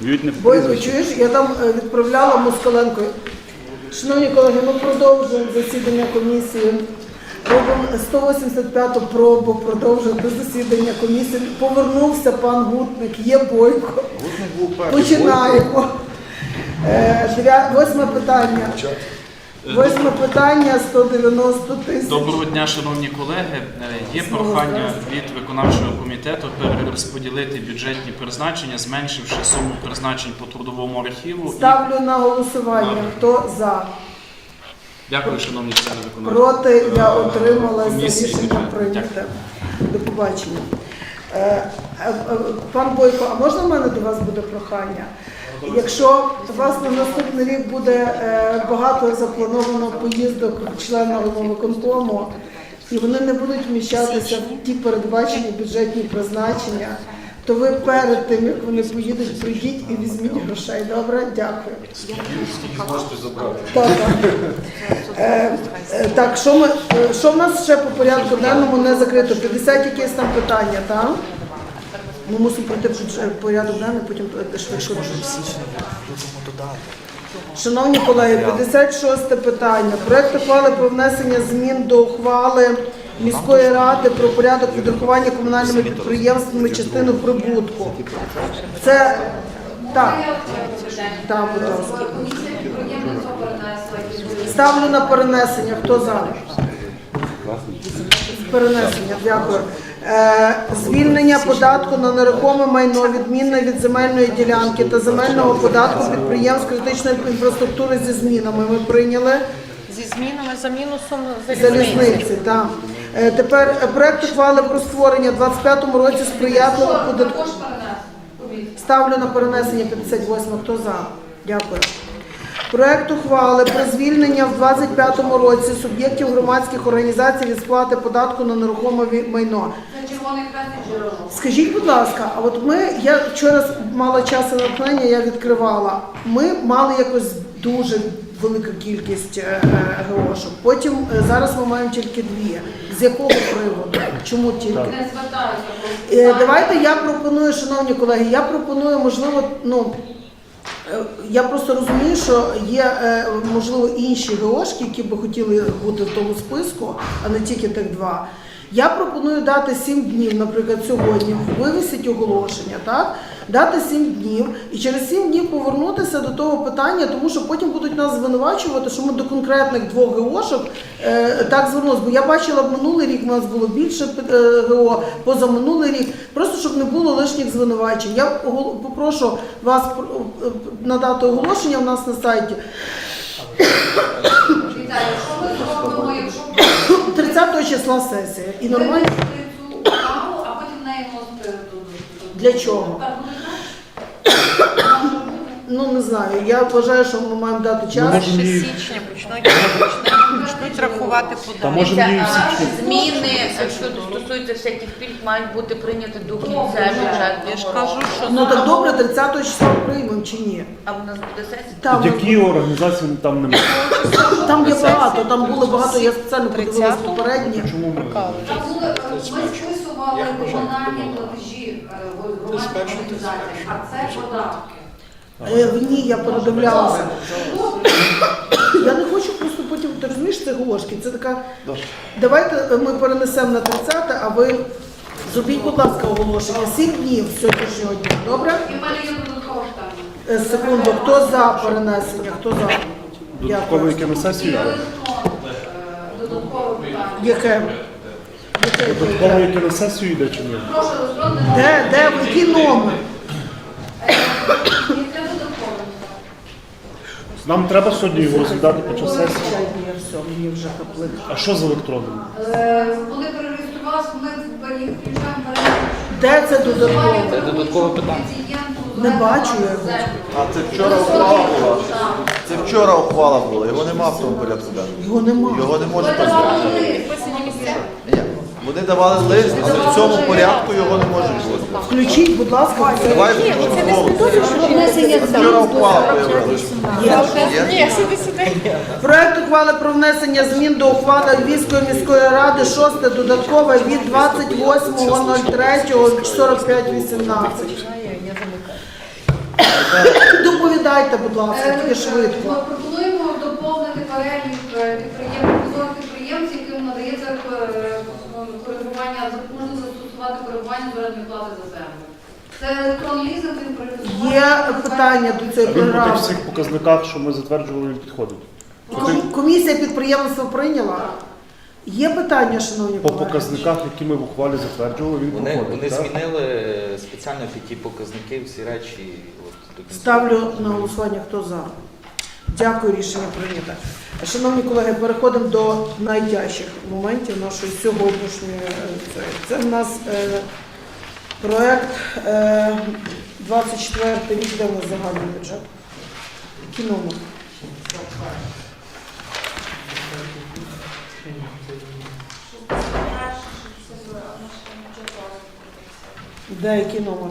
Б'ють не Бойко, чуєш, я там е, відправляла Москаленко. Шановні колеги, ми продовжуємо засідання комісії. Робимо 185-ту пробу продовжити засідання комісії. Повернувся пан Гутник, є Бойко. Гутник був перший. Починаємо. Е, дев'я- Восьме питання. Восьме питання 190 тисяч. Доброго дня, шановні колеги. Е, Є прохання від виконавчого комітету перерозподілити бюджетні призначення, зменшивши суму призначень по трудовому архіву. Ставлю на голосування. Хто за? Дякую, шановні члени виконавчого. Проти я Е, отрималася комісії. рішення прийняте. До побачення. Е, е, Пан Бойко, а можна в мене до вас буде прохання? Якщо у вас на наступний рік буде е, багато заплановано поїздок членів виконкому, і вони не будуть вміщатися в ті передбачені бюджетні призначення, то ви перед тим, як вони поїдуть, прийдіть і візьміть грошей. Добре? Дякую. Забрати. Так, так. Що ми що в нас ще по порядку денному не закрито? 50 якісь там питання, так? Ми мусимо пройти порядок денний, потім швидше. Шановні колеги, 56 питання. Проект ухвали про внесення змін до ухвали міської ради про порядок відрахування комунальними підприємствами частину прибутку. Це так, так, будь ласка. Ставлю на перенесення. Хто за? Перенесення, дякую. Е, звільнення податку на нерухоме майно відмінне від земельної ділянки та земельного податку підприємств критичної інфраструктури зі змінами. Ми прийняли Зі змінами за мінусом залізниці. Так. Е, тепер е, проект ухвали про створення в 25-му році сприятливого податку. Ставлю на перенесення 58. Хто за? Дякую. Проект ухвали про звільнення в 25-му році суб'єктів громадських організацій від сплати податку на нерухоме майно. Скажіть, будь ласка, а от ми, я вчора мала час і натхнення, я відкривала. Ми мали якось дуже велику кількість е, е, Потім е, зараз ми маємо тільки дві. З якого приводу? Чому тільки? Не. Е, Давайте я пропоную, шановні колеги, я пропоную, можливо, ну. Я просто розумію, що є е, можливо інші ГОшки, які би хотіли бути в тому списку, а не тільки тих два. Я пропоную дати 7 днів, наприклад, сьогодні, вивісити оголошення, так? Дати 7 днів і через 7 днів повернутися до того питання, тому що потім будуть нас звинувачувати, що ми до конкретних двох ГОшок е, так звернулися. Бо я бачила минулий рік, у нас було більше е, ГО, позаминулий рік, просто щоб не було лишніх звинувачень. Я попрошу вас е, надати оголошення в нас на сайті. Вітаю, що ми зробимо, якщо 30 числа сесія. І нормально цю каву, а потім неї мости Для чого? Буде так? Може ну не знаю. Я вважаю, що ми маємо дати час. 1 січня почнуть, почнуть, почнуть рахувати Та податки. може мені Зміни, що стосуються всяких пільг, мають бути прийняті до кінця Я ж бюджетного кажу, року. що Ну так добре, 30 числа приймемо чи ні? А в нас буде сесія? Там, Які організації там немає? там є багато, там було багато, я спеціально подивилась 30-го? попередні. Чому ми? Там були, е, ми списували комунальні платежі е, в громадських організаціях, а це податки. Е, в ній я передивлялася. Я не хочу просто потім, ти розумієш, це голошки. Це така. Давайте е, ми перенесемо на 30, а ви зробіть, будь ласка, оголошення. Сім днів сьогоднішнього дня. Добре? І в мене є додаткове питання. Е, Секунду, хто за перенесення? Хто за? Додатково Дякую. яке на І е, додаткове питання. Яке? Яке? Додатково яке на сесію йде чи ні? Прошу електронне Де? Де? Який номер? Е? Нам треба сьогодні його розглядати під час сесії. Мені вже каплик. А що з електронним? Коли перереєструвався, ми їх включаємо Де це додатково? Це додаткове питання. Не бачу я його. А це вчора ухвала була. Це вчора ухвала була, його нема в тому порядку денному. Його нема. Його не може Ми давали бути. лист. Ні. Вони давали лист, але в цьому порядку його не може бути. Включіть, будь ласка, це Давай Вчора появилася. Ні, сиди, сиди. Проект ухвали про внесення змін до ухвали Львівської міської ради 6 додаткове від 28.03.45.18. Доповідайте, будь ласка, Е, тільки Ми швидко. пропонуємо доповнити перелік е, підприємців, підприємців, яким надається е, коригування, можна застосувати коригування заробітної плати за землю. Це електронний лізинг, він прорисований. Є питання до цієї він по програми. всіх показниках, що ми затверджували, він підходить. Ком- Комісія підприємства прийняла. Є питання, шановні По колеги? показниках, які ми в ухвалі затверджували, він Вони, проходить. вони так? змінили спеціально під ті показники, всі речі. От, до кінця. Ставлю на голосування, хто за. Дякую, рішення прийнято. Шановні колеги, переходимо до найтяжчих моментів нашої сьогоднішньої. е. Це в нас проект е, 24 рік, де у нас загальний бюджет. Номер? Де який номер?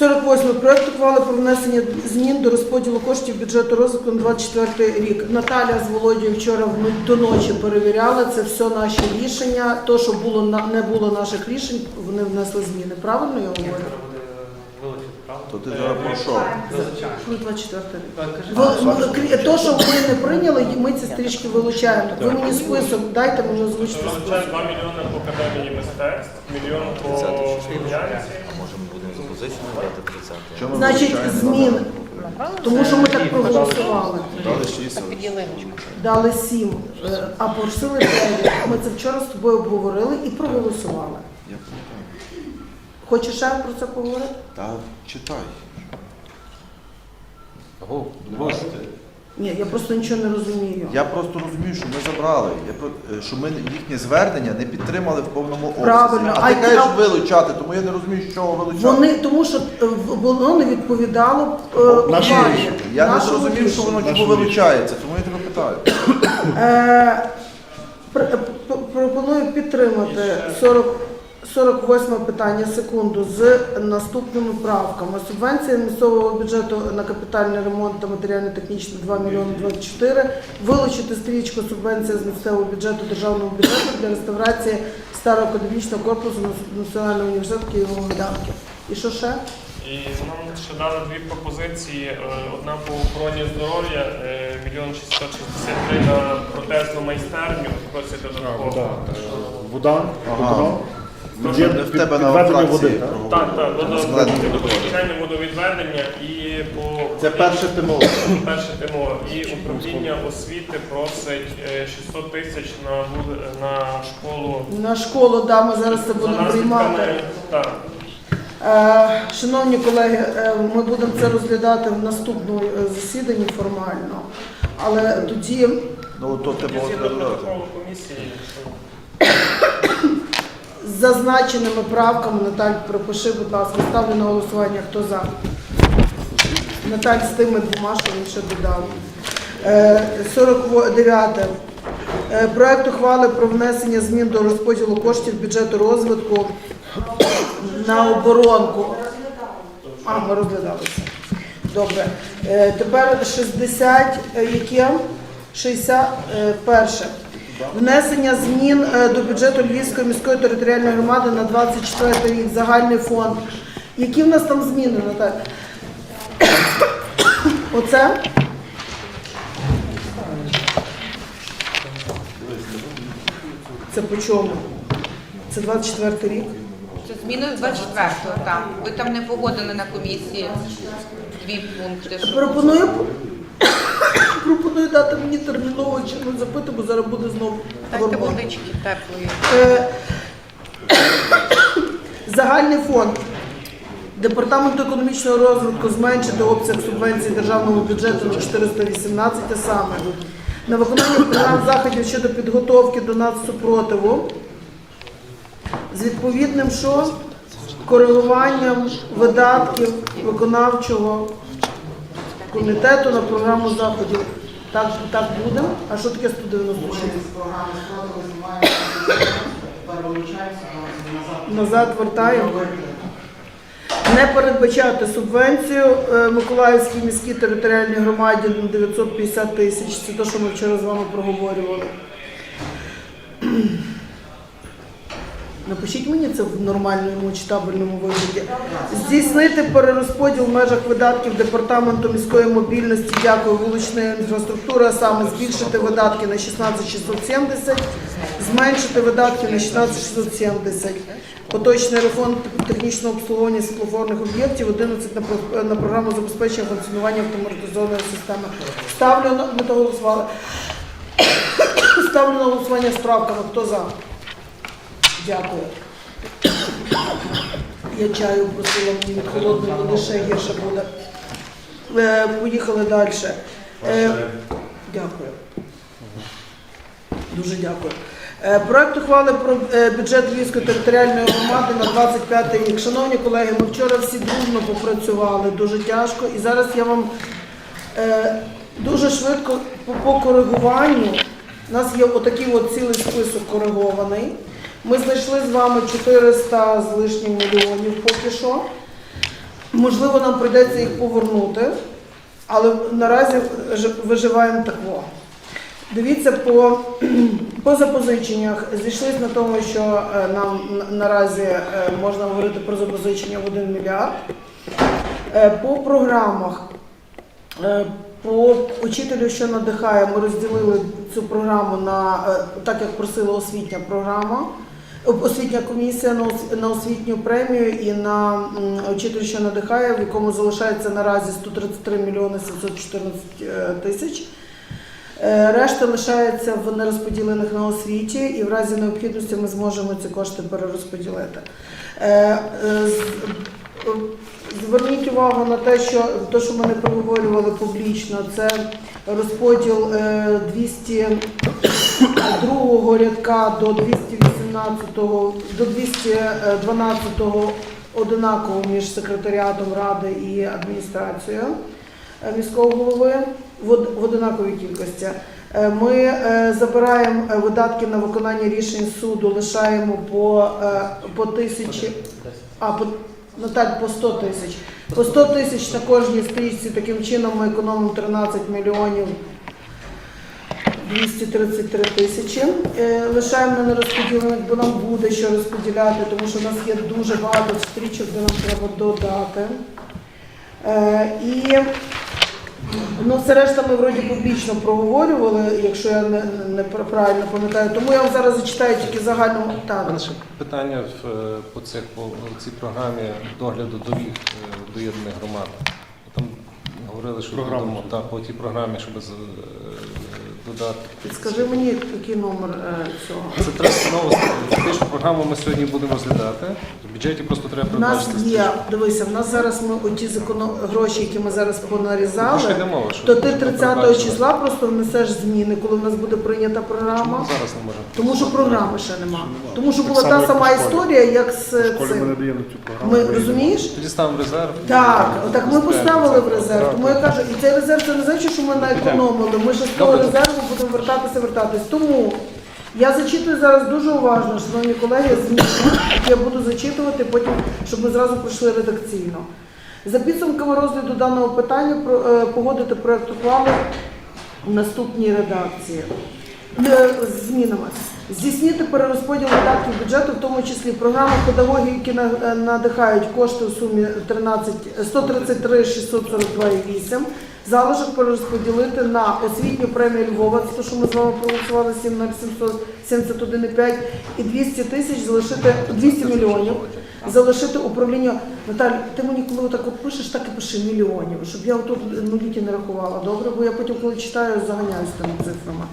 48. Проект ухвали про внесення змін до розподілу коштів бюджету розвитку на 24 рік. Наталя з Володією вчора в- до ночі перевіряли. Це все наші рішення. То, що було на- не було наших рішень, вони внесли зміни. Правильно я говорю? То ти зараз про що? Ну, 24 рік. Ну, То, що ви не прийняли, ми ці стрічки вилучаємо. Ви мені список дайте, мені озвучити список. 2 мільйони по академії мистецтв, мільйон по З опозицією брати 30 Чому Значить, змін. надо? Тому що ми так проголосували. Дали 6. Дали сім, е, а просили дев'ять. Ми це вчора з тобою обговорили і проголосували. Я пам'ятаю. Хочеш ще про це поговорити? Та читай. Ні, я просто нічого не розумію. Я просто розумію, що ми забрали. Я про- е, що ми їхнє звернення не підтримали в повному обсязі. Правильно. А А ти й- кажеш вилучати, тому я не розумію, що вилучати. Вони тому, що е, в- воно не відповідало е, Наші увазі. рішення. Я не Нашому зрозумів, що воно рішенню. чому вилучається, тому я тебе питаю. Е, пр- п- Пропоную підтримати 40, 48 питання секунду з наступними правками. Субвенція місцевого бюджету на капітальний ремонт та матеріально-технічний 2 мільйони 24. Вилучити стрічку субвенція з місцевого бюджету державного бюджету для реставрації старого академічного корпусу Національного університету Києво-Могилянки. І що ще? І нам ще дали дві пропозиції. Е, Одна по охороні здоров'я, е, мільйон 663 на протезну майстерню, просять додатково. Вода, е, водород. Є в тебе на підведення фракції води, так? проговорили. Так, так, водо- Складно. водопостачання, водовідведення і по Це перше ТМО. перше ТМО. І управління освіти просить е, 600 тисяч на, на школу. На школу, да, ми зараз це будемо наслідками- приймати. Так. Е, Шановні колеги, е, ми будемо це розглядати в наступному е, засіданні формально. Але тоді Ну то ТМО Згідно треба протоколу комісії, що зазначеними правками, Наталь, пропиши, будь ласка, ставлю на голосування, хто за. Наталь з тими двома, що він ще додав. Е, 49. Е, Проект ухвали про внесення змін до розподілу коштів бюджету розвитку на оборонку. А, ми розглядали це. Добре. Е, Тепер 60, е, яке? 61. Внесення змін е, до бюджету Львівської міської територіальної громади на 24 рік, загальний фонд. Які в нас там зміни, Наталя? Оце? Це по чому? Це 24 рік? Це зміни з 24-го, так. Ви там не погодили на комісії дві пункти. Пропоную, пропоную дати мені терміново чинну запити, бо зараз буде знову Дайте гормон. водички теплої. Е, Загальний фонд. Департаменту економічного розвитку зменшити обсяг субвенцій державного бюджету на 418 те саме. На виконання програм заходів щодо підготовки до нацсупротиву з відповідним що? коригуванням видатків виконавчого комітету на програму заходів. Так, так буде. А що таке 196? Назад вертаємо. Не передбачати субвенцію е, Миколаївській міській територіальній громаді на 950 тисяч. Це те, що ми вчора з вами проговорювали. Напишіть мені це в нормальному читабельному вигляді. Здійснити перерозподіл в межах видатків департаменту міської мобільності, дякую, вуличної інфраструктури, а саме збільшити видатки на 16670, зменшити видатки на 16670. Поточний ремонт технічного обслуговування світлофорних об'єктів, 11 на, на програму забезпечення функціонування автоматизованої системи. Ставлю на ми то голосували. Ставлю на голосування з правками. Хто за? Дякую. Я чаю просила мені від холодної води ще гірше буде. Е, поїхали далі. Е, дякую. Дуже дякую. Е, Проект ухвали про е, бюджет Львівської територіальної громади на 25 рік. Шановні колеги, ми вчора всі дружно попрацювали дуже тяжко. І зараз я вам е, дуже швидко по, по коригуванню. У нас є отакий от цілий список коригований. Ми знайшли з вами 400 з лишнім мільйонів поки що. Можливо, нам прийдеться їх повернути, але наразі виживаємо такого. Дивіться, по, по запозиченнях зійшлися на тому, що е, нам наразі е, можна говорити про запозичення в 1 мільярд. Е, По програмах, по учителю, що надихає, ми розділили цю програму на так, як просила освітня програма. Освітня комісія на освітню премію і на м, що надихає, в якому залишається наразі 133 мільйони 714 е, тисяч. Е, Решта лишається в нерозподілених на освіті, і в разі необхідності ми зможемо ці кошти перерозподілити. Е, Зверніть увагу на те, що те, що ми не проговорювали публічно, це розподіл е, 202 рядка до 218 до 212 одинаково між секретаріатом ради і адміністрацією е, міського голови в од- в одинаковій кількості. Е, Ми е, забираємо е, видатки на виконання рішень суду, лишаємо по, е, по тисячі, а по Наталь, по 100 тисяч. По 100 тисяч на кожній стрічці таким чином ми економимо 13 мільйонів 233 тисячі. Е, Лишаємо на нерозподілених, бо нам буде що розподіляти, тому що в нас є дуже багато стрічок, де нам треба додати. Е, І ну, все решта ми вроді публічно проговорювали, якщо я не, не правильно пам'ятаю. Тому я вам зараз зачитаю тільки загальну У мене ще питання в, е, по, цих, по цій програмі догляду доріг е, доєднаних громад. Там говорили, що Програма. будемо та, по тій програмі, щоб з- е, додати. Скажи мені, який номер е, цього. Це треба знову фактично програму ми сьогодні будемо розглядати. В бюджеті просто треба У нас передбачити. є, дивися, в нас зараз ми оті законо гроші, які ми зараз що понарізали, йде мова? Що то ти треба 30 передбачити? числа просто внесеш зміни, коли в нас буде прийнята Чому програма. зараз не можемо? Тому що програми ще нема. Тому що Так була само, та як сама у школі. історія, як з В школі ми не цим. даємо цю програму. Ми розумієш? Тоді ставимо резерв. Так, так ми поставили в резерв. Тому я кажу, і цей резерв це не значить, що ми наекономили. Ми ще з того Добре. резерву будемо вертатися, вертатись. Тому я зачитую зараз дуже уважно, шановні колеги, я буду зачитувати, потім, щоб ми зразу пройшли редакційно. За підсумками розгляду даного питання е, погодити проект ухвали в наступній редакції. Е, змінами. Здійснити перерозподіл видатків бюджету, в тому числі програми педагогів, які е, надихають кошти у сумі 13, 133 642,8. Залишок перерозподілити на освітню премію Львова, те, що ми з вами проголосували 771,5 і 200 тисяч залишити 200 мільйонів залишити управління. Наталь, ти мені коли так пишеш, так і пиши мільйонів, щоб я тут нуліки не рахувала. Добре, бо я потім, коли читаю, заганяюсь тими цифрами.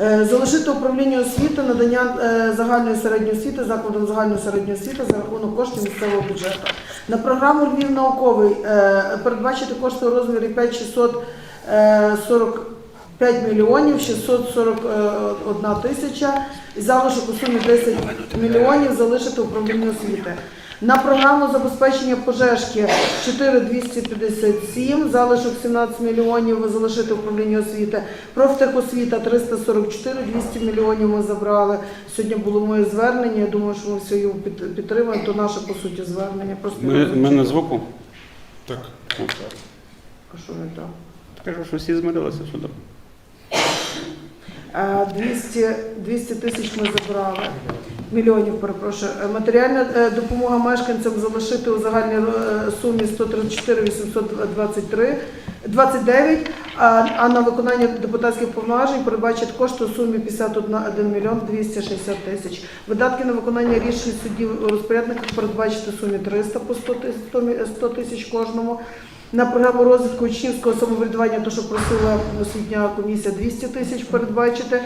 Е, Залишити управління освіти, надання е, загальної середньої освіти закладом загальної середньої освіти за рахунок коштів місцевого бюджету. На програму Львів науковий е, передбачити кошти у розмірі 5645 мільйонів 641 тисяча і залишок у сумі 10 мільйонів залишити управління освіти. На програму забезпечення пожежки 4257, залишок 17 мільйонів залишити управління освіти. Профтехосвіта 344, 200 мільйонів ми забрали. Сьогодні було моє звернення. Я думаю, що ми все його під- підтримаємо. То наше по суті звернення. Просто Ми, ми на звуку. Так. А що не так? Кажу, що всі змирилися сюди. Е, 200, 200 тисяч ми забрали. Мільйонів, перепрошую. Е, Матеріальна е, допомога мешканцям залишити у загальній е, сумі 134 823 29, а, на виконання депутатських повноважень передбачить кошти у сумі 51 мільйон 260 тисяч. Видатки на виконання рішень судів розпорядників передбачити сумі 300 по 100 тисяч, 100 тисяч кожному. На програму розвитку учнівського самоврядування, то що просила освітня комісія, 200 тисяч передбачити.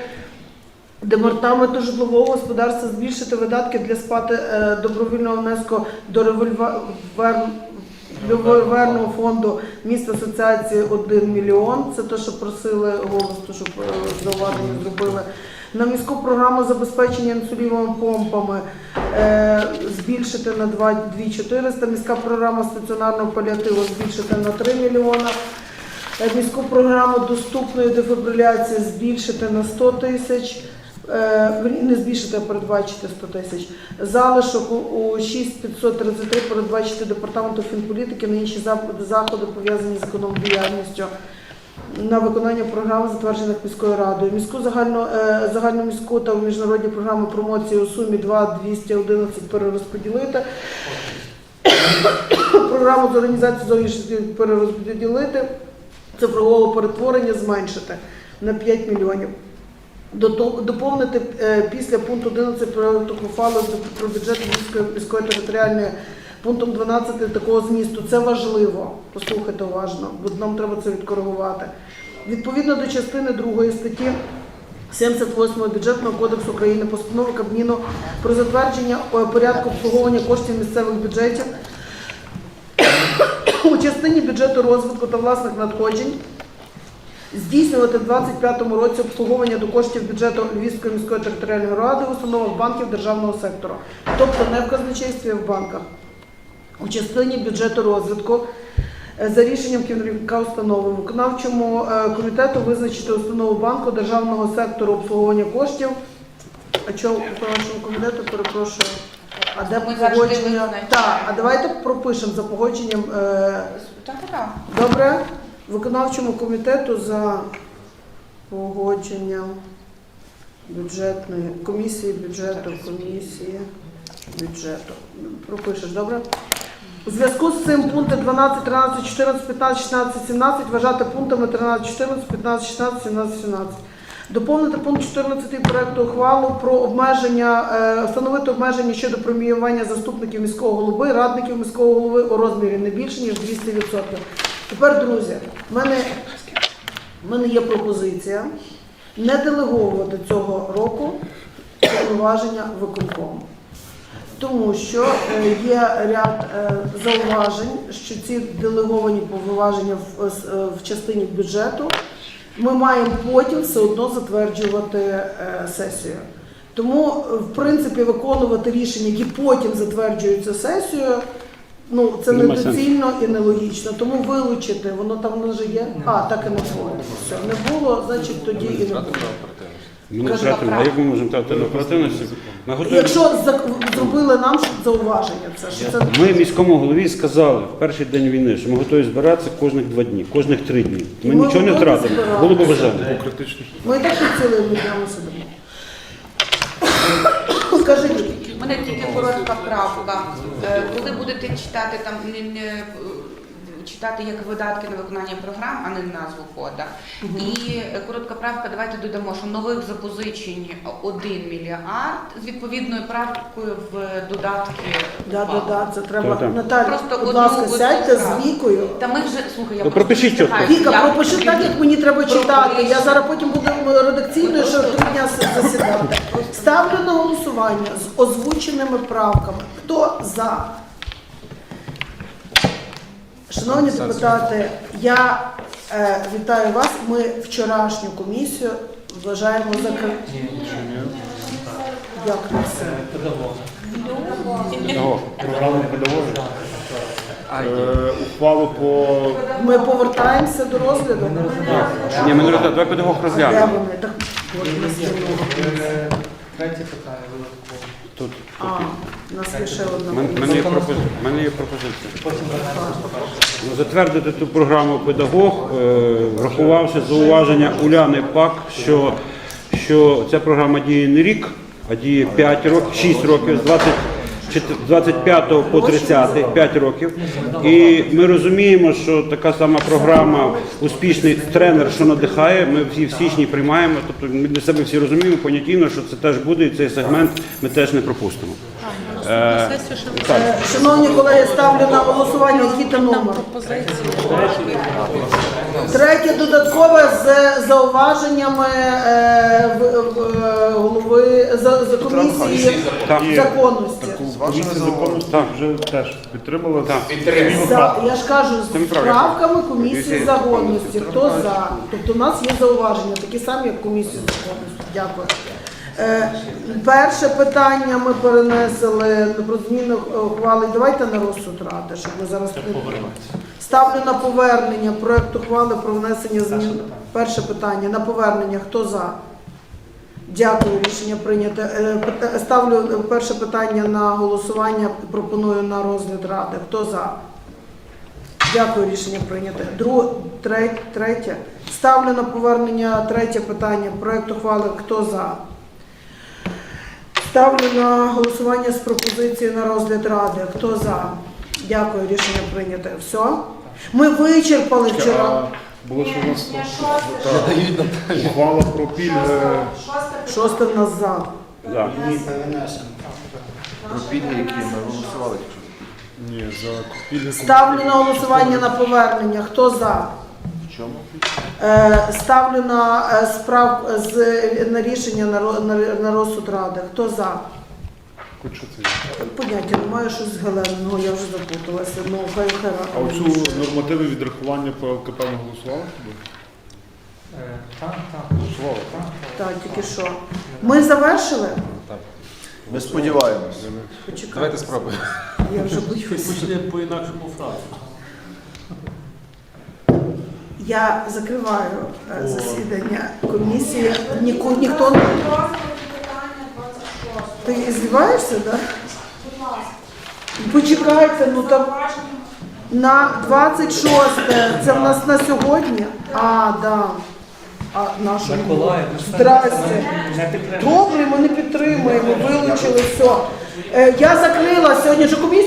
Департаменту житлового господарства збільшити видатки для сплати е, добровільного внеску до револьверного фонду міст асоціації 1 мільйон. Це те, що просили голос, то щоб е, зауваження зробили. На міську програму забезпечення інсуліновими помпами е, збільшити на 2 400. Міська програма стаціонарного паліативу збільшити на 3 мільйона. Е, Міську програму доступної дефібриляції збільшити на 100 тисяч. Е, Не збільшити, а передбачити 100 тисяч. Залишок у- у 6533 передбачити департаменту фінполітики на інші заходи пов'язані з економдіяльністю на виконання програм, затверджених міською радою. Міську загальну, е, загальноміську та міжнародні програми промоції у сумі 2 211 перерозподілити. Програму з організації зовнішньої перерозподілити, цифрового перетворення зменшити на 5 мільйонів. Доповнити е, після пункту 11 проекту ухвали про бюджет міської, міської територіальної пунктом 12 такого змісту. Це важливо. Послухайте уважно, бо нам треба це відкоригувати. Відповідно до частини 2 статті 78 бюджетного кодексу України постанови Кабміну про затвердження е, порядку обслуговування коштів місцевих бюджетів у частині бюджету розвитку та власних надходжень здійснювати в 2025 році обслуговування до коштів бюджету Львівської міської територіальної ради в установах банків державного сектору, тобто не в казначействі, а в банках. У частині бюджету розвитку е, за рішенням керівника установи виконавчому е, комітету визначити установу банку державного сектору обслуговування коштів. А чого виконавчому комітету перепрошую? А де Ми погодження? Так, а давайте пропишемо за погодженням. е, Так, так. Добре, виконавчому комітету за погодженням бюджетної комісії бюджету, комісії бюджету. Пропишеш, добре? У зв'язку з цим пункти 12, 13, 14, 15, 16, 17 вважати пунктами 13, 14, 15, 16, 17, 17. Доповнити пункт 14 проекту ухвалу про обмеження, е, встановити обмеження щодо преміювання заступників міського голови, радників міського голови у розмірі не більше, ніж 200%. Тепер, друзі, в мене, в мене є пропозиція не делеговувати цього року повноваження виконкому. Тому що е, є ряд е, зауважень, що ці делеговані повноваження в, е, в частині бюджету ми маємо потім все одно затверджувати сесію. Тому, в принципі, виконувати рішення, які потім затверджуються сесією, ну це Нема недоцільно і нелогічно. Тому вилучити, воно там вже є. А, так і не було. Все, не було, значить тоді і не було. Ми не Кажу, втратимо. А як ми можемо втратити на оперативності? Якщо зробили нам щоб зауваження, це що це Ми міському голові сказали в перший день війни, що ми готові збиратися кожних два дні, кожних три дні. Ми Ми нічого не готові втратимо. збиратися. Було б бажання. Ми і так під цілими днями сидимо. Скажи, Мене тільки коротка правка. Е, Коли будете читати там не, не читати як видатки на виконання програм, а не назву кода. І е, коротка правка, давайте додамо, що нових запозичень 1 мільярд з відповідною правкою в додатки. Да, да, да, це треба. Так. Наталя, Просто будь одну- ласка, одну сядьте з Вікою. Та ми вже слухай, я Ну, просто пропишіть не чітко. встигаю. Віка, Я пропиши так, як мені треба читати. Я зараз потім буду редакційною, що три дня засідати. Ставлю на голосування з озвученими правками. Хто за? Шановні депутати, я е, вітаю вас. Ми вчорашню комісію вважаємо за Як не все? Того. Е, Ухвалу по Ми повертаємося до розгляду. Ні, ми не розглядаємо. Давай педагог Де розглянемо. вони? Так, от у нас питання додатково. Тут. А, у нас є ще У одна. мене, мене є пропозиція. мене є пропозиція. Ну, Затвердити ту програму педагог, е, врахувавши зауваження Уляни Пак, що, що ця програма діє не рік, а діє 5 років, 6 років, з 20 з 25 по 30, 5 років. І ми розуміємо, що така сама програма успішний тренер, що надихає, ми всі в січні приймаємо. Тобто ми для себе всі розуміємо понятійно, що це теж буде, і цей сегмент ми теж не пропустимо. Е, Шановні колеги, ставлю на голосування, який там номер. Третє додаткове з зауваженнями е, комісії Так. законності. Комісія законності вже теж підтримала. Так. За, я ж кажу, з правками комісії законності. Хто за? Тобто у нас є зауваження, такі самі, як комісія законності. Дякую. Е, перше питання ми перенесли про зміну ухвали. Давайте на розсуд ради, щоб ми зараз ставлю на повернення проект ухвали про внесення змін. Перше питання на повернення. Хто за? Дякую, рішення прийнято. Е, Ставлю е, перше питання на голосування. Пропоную на розгляд ради. Хто за? Дякую, рішення прийнято. Друге, третє. Ставлю на повернення третє питання. Проект ухвали. Хто за? Ставлю на голосування з пропозицією на розгляд ради. Хто за? Дякую, рішення прийнято. Все? Ми вичерпали вчора. Було що у нас та, ухвала про пільги. Шосте за. да. Про пільги, які ми голосували. Ні, за пільги. Ставлю на голосування на повернення. Хто за? В чому? Е, Ставлю на е, справ з на рішення на, ро- на, на розсуд ради. Хто за? Хоч що це є. Поняття немає щось з я вже запуталася. Ну, хай хай А оцю нормативи відрахування по ЛКП не голосували? Так, так. Голосували. Так, тільки що. Ми завершили? Ми сподіваємось. Почекайте. Давайте спробуємо. Я вже боюсь. Почне по-інакшому фразу. Я закриваю е, засідання комісії. Ніхто не. Ти здіваєшся, так? Да? Почекайте, ну там на 26 це в нас на сьогодні. А, да. А нашу Здрасте. Добре, ми не підтримуємо, вилучили все. Е, Я закрила сьогодні ж комісію.